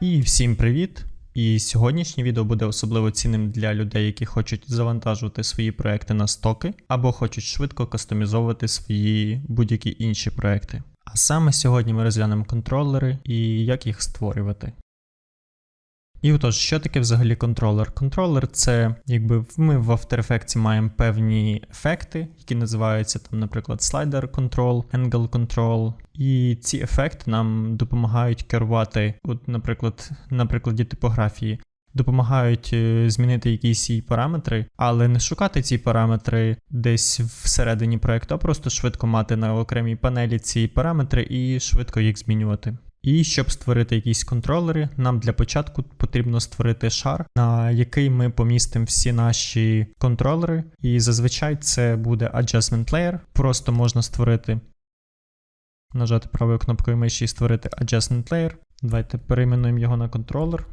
І всім привіт! І сьогоднішнє відео буде особливо цінним для людей, які хочуть завантажувати свої проекти на стоки або хочуть швидко кастомізовувати свої будь-які інші проекти. А саме сьогодні ми розглянемо контролери і як їх створювати. І отож, що таке взагалі контролер? Контролер це якби ми в After Effects маємо певні ефекти, які називаються там, наприклад, Slider Control, Angle Control. І ці ефекти нам допомагають керувати, от, наприклад, на прикладі типографії. Допомагають е, змінити якісь її параметри, але не шукати ці параметри десь всередині проекту, а просто швидко мати на окремій панелі ці параметри і швидко їх змінювати. І щоб створити якісь контролери, нам для початку потрібно створити шар, на який ми помістимо всі наші контролери. І зазвичай це буде Adjustment Layer. Просто можна створити, нажати правою кнопкою миші і створити Adjustment Layer. Давайте перейменуємо його на контролер.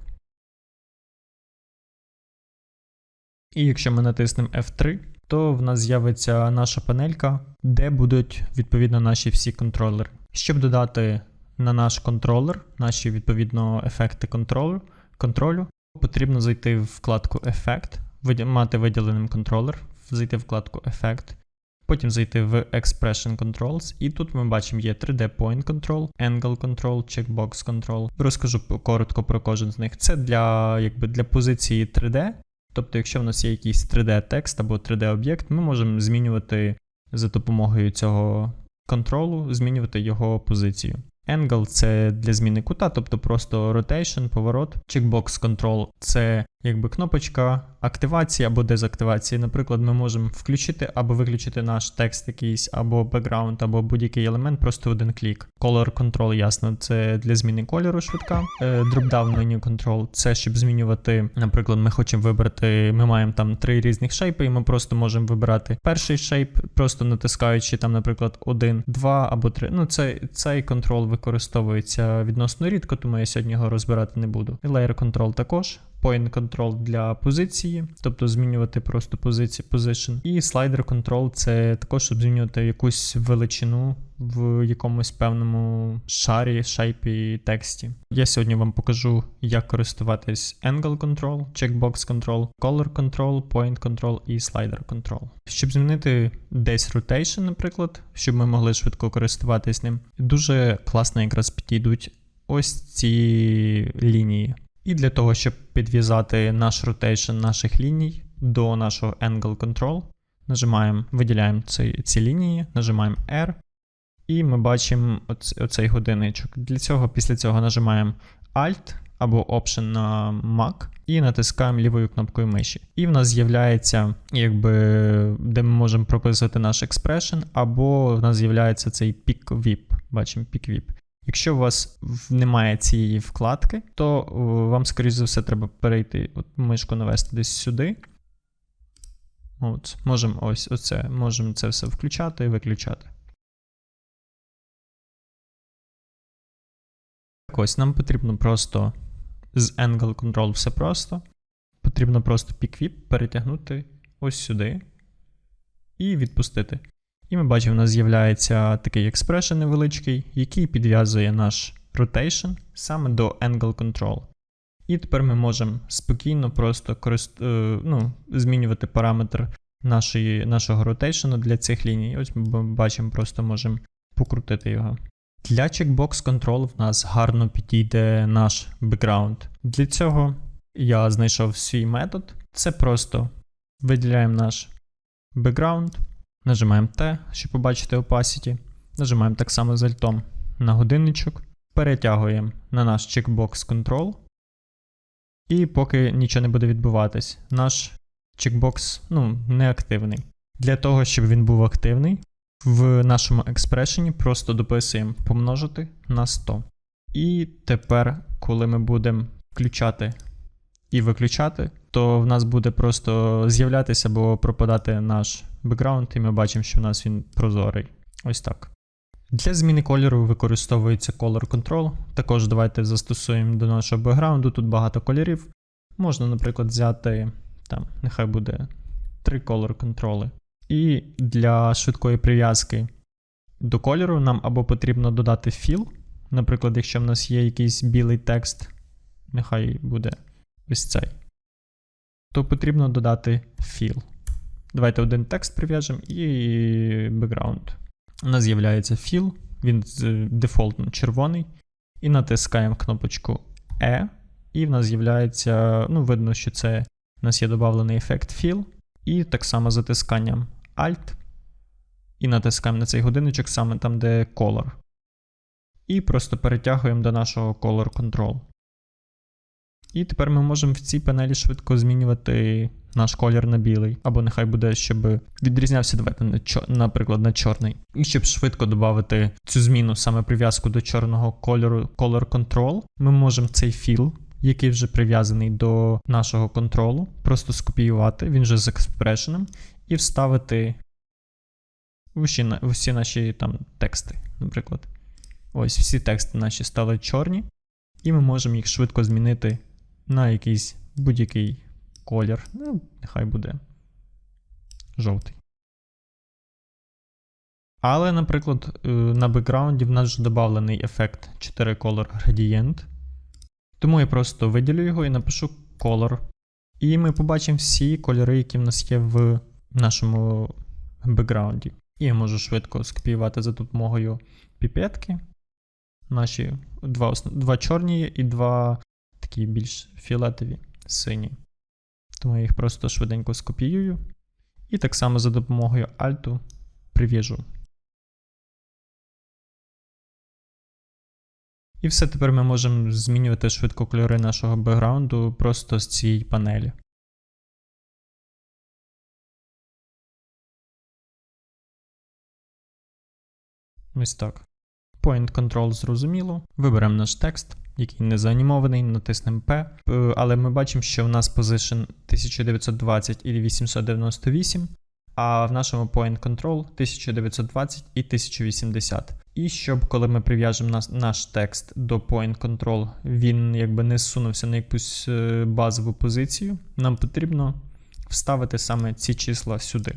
І якщо ми натиснемо F3, то в нас з'явиться наша панелька, де будуть відповідно наші всі контролери. Щоб додати на наш контролер, наші відповідно ефекти контролю, контролю, потрібно зайти в вкладку Ефект, мати виділеним контролер, зайти в вкладку Ефект, потім зайти в Expression Controls, і тут ми бачимо є 3D Point Control, Angle Control, Checkbox Control. Розкажу коротко про кожен з них. Це для, якби, для позиції 3D. Тобто, якщо в нас є якийсь 3D-текст або 3D-об'єкт, ми можемо змінювати за допомогою цього контролу, змінювати його позицію. Angle це для зміни кута, тобто просто rotation, поворот. Checkbox Control це якби кнопочка активації або дезактивації. Наприклад, ми можемо включити або виключити наш текст якийсь, або бекграунд, або будь-який елемент просто один клік. Color Control, ясно, це для зміни кольору швидка. Е, Dropdown Menu Control це щоб змінювати, наприклад, ми хочемо вибрати, ми маємо там три різних шейпи, і ми просто можемо вибирати перший шейп, просто натискаючи там, наприклад, один, два або три. Ну, це, цей контрол використовується відносно рідко, тому я сьогодні його розбирати не буду. І Layer Control також. Point Control для позиції, тобто змінювати просто позицію position. І Slider Control це також, щоб змінювати якусь величину в якомусь певному шарі, шейпі тексті. Я сьогодні вам покажу, як користуватись Angle Control, Checkbox Control, Color Control, Point Control і Slider Control. Щоб змінити десь rotation, наприклад, щоб ми могли швидко користуватись ним, дуже класно якраз підійдуть ось ці лінії. І для того, щоб підв'язати наш ротейшн наших ліній до нашого Angle Control, нажимаємо, виділяємо ці, ці лінії, нажимаємо R, і ми бачимо оц, оцей годинничок. Для цього, після цього нажимаємо Alt або Option на Mac і натискаємо лівою кнопкою миші. І в нас з'являється, якби, де ми можемо прописувати наш expression, або в нас з'являється цей Pick VIP. Бачимо Pick VIP. Якщо у вас немає цієї вкладки, то вам, скоріш за все, треба перейти, от мишку навести десь сюди. От, Можемо ось оце, можемо це все включати і виключати. Так ось, нам потрібно просто з Angle Control все просто. Потрібно просто PickWhip перетягнути ось сюди і відпустити. І ми бачимо, у нас з'являється такий експрешн невеличкий, який підв'язує наш rotation саме до Angle Control. І тепер ми можемо спокійно просто корист... Е, ну, змінювати параметр нашої, нашого ротейшену для цих ліній. Ось ми бачимо, просто можемо покрутити його. Для Checkbox Control в нас гарно підійде наш background. Для цього я знайшов свій метод. Це просто виділяємо наш background. Нажимаємо T, щоб побачити opacity. Нажимаємо так само з альтом на годинничок. Перетягуємо на наш checkbox control. І поки нічого не буде відбуватись, наш чекбокс ну, не. Для того, щоб він був активний, в нашому експрешені просто дописуємо помножити на 100. І тепер, коли ми будемо включати і виключати, то в нас буде просто з'являтися або пропадати наш бекграунд, і ми бачимо, що в нас він прозорий. Ось так. Для зміни кольору використовується Color Control. Також давайте застосуємо до нашого бекграунду. Тут багато кольорів. Можна, наприклад, взяти, там, нехай буде три Color контроли. І для швидкої прив'язки до кольору нам або потрібно додати fill. Наприклад, якщо в нас є якийсь білий текст, нехай буде ось цей, то потрібно додати fill. Давайте один текст прив'яжемо і background. У нас з'являється fill, він дефолтно червоний. І натискаємо кнопочку E. І в нас з'являється, ну, видно, що це у нас є додавлений ефект fill. І так само затисканням Alt. І натискаємо на цей годинничок саме там, де color. І просто перетягуємо до нашого color control. І тепер ми можемо в цій панелі швидко змінювати наш колір на білий. Або нехай буде, щоб відрізнявся, давайте, на наприклад, на чорний. І щоб швидко додати цю зміну, саме прив'язку до чорного кольору Color Control, ми можемо цей філ, який вже прив'язаний до нашого контролу, просто скопіювати, він вже з експрешеном, і вставити в усі, в усі наші там тексти, наприклад. Ось всі тексти наші стали чорні, і ми можемо їх швидко змінити на якийсь будь-який колір. Ну, нехай буде жовтий. Але, наприклад, е, на бекграунді в нас вже додавлений ефект 4 Color Gradient. Тому я просто виділю його і напишу Color. І ми побачимо всі кольори, які в нас є в нашому бекграунді. І я можу швидко скопіювати за допомогою піпетки. Наші два, два чорні і два такі більш фіолетові сині. Тому я їх просто швиденько скопіюю. І так само за допомогою Alt прив'яжу. І все тепер ми можемо змінювати швидко кольори нашого бекграунду просто з цієї панелі. Ось так. Point Control зрозуміло. Виберемо наш текст, який не заанімований, натиснемо P. Е, Але ми бачимо, що в нас position 1920 і 898, а в нашому Point Control 1920 і 1080. І щоб коли ми прив'яжемо наш, наш текст до Point Control, він якби не зсунувся на якусь е, базову позицію, нам потрібно вставити саме ці числа сюди.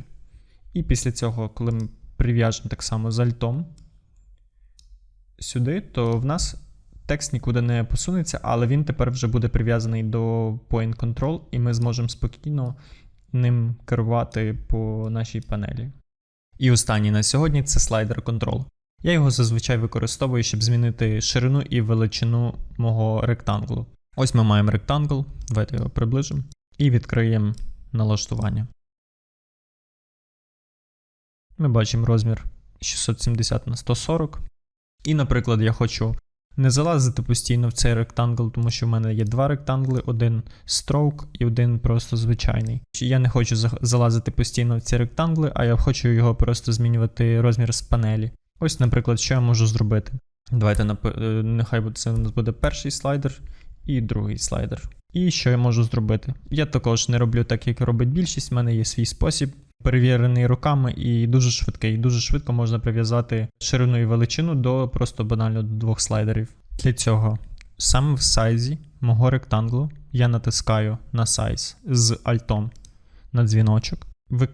І після цього, коли ми прив'яжемо так само з альтом сюди, то в нас текст нікуди не посунеться, але він тепер вже буде прив'язаний до Point Control, і ми зможемо спокійно ним керувати по нашій панелі. І останній на сьогодні це слайдер Control. Я його зазвичай використовую, щоб змінити ширину і величину мого ректанглу. Ось ми маємо ректангл, давайте його приближимо, і відкриємо налаштування. Ми бачимо розмір 670 на 140. І, наприклад, я хочу не залазити постійно в цей ректангл, тому що в мене є два ректангли, один stroke і один просто звичайний. Я не хочу залазити постійно в ці ректангли, а я хочу його просто змінювати розмір з панелі. Ось, наприклад, що я можу зробити. Давайте е, нехай це у нас буде перший слайдер і другий слайдер. І що я можу зробити? Я також не роблю так, як робить більшість. У мене є свій спосіб, перевірений руками і дуже швидкий. Дуже швидко можна прив'язати ширину і величину до просто банально до двох слайдерів. Для цього саме в сайзі мого ректанглу я натискаю на сайз з альтом на дзвіночок,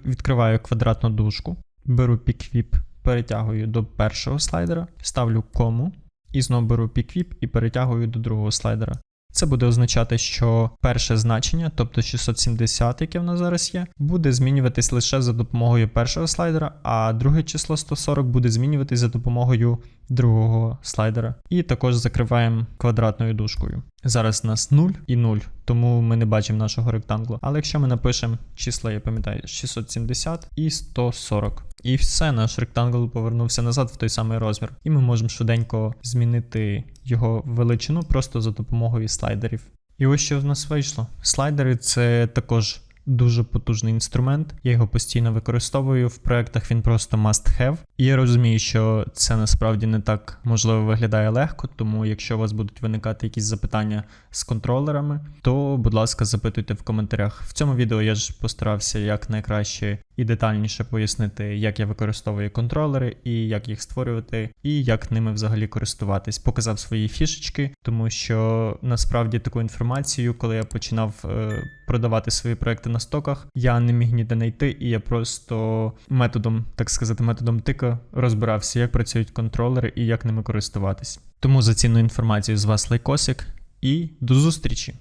відкриваю квадратну дужку, беру піквіп, перетягую до першого слайдера, ставлю кому і знову беру піквіп і перетягую до другого слайдера. Це буде означати, що перше значення, тобто 670, яке в нас зараз є, буде змінюватись лише за допомогою першого слайдера, а друге число 140 буде змінюватись за допомогою другого слайдера. І також закриваємо квадратною дужкою. Зараз у нас 0 і 0, тому ми не бачимо нашого ректанглу. Але якщо ми напишемо числа, я пам'ятаю, 670 і 140. І все, наш ректангл повернувся назад в той самий розмір. І ми можемо швиденько змінити його величину просто за допомогою слайдерів. І ось що в нас вийшло. Слайдери це також дуже потужний інструмент. Я його постійно використовую в проектах. Він просто must have. І я розумію, що це насправді не так можливо виглядає легко. Тому, якщо у вас будуть виникати якісь запитання з контролерами, то будь ласка, запитуйте в коментарях. В цьому відео я ж постарався як найкраще і детальніше пояснити, як я використовую контролери і як їх створювати, і як ними взагалі користуватись. Показав свої фішечки, тому що насправді таку інформацію, коли я починав е, продавати свої проекти на стоках, я не міг ніде знайти, і я просто методом, так сказати, методом тика розбирався, як працюють контролери і як ними користуватись. Тому за цінну інформацію з вас лайкосик. і до зустрічі!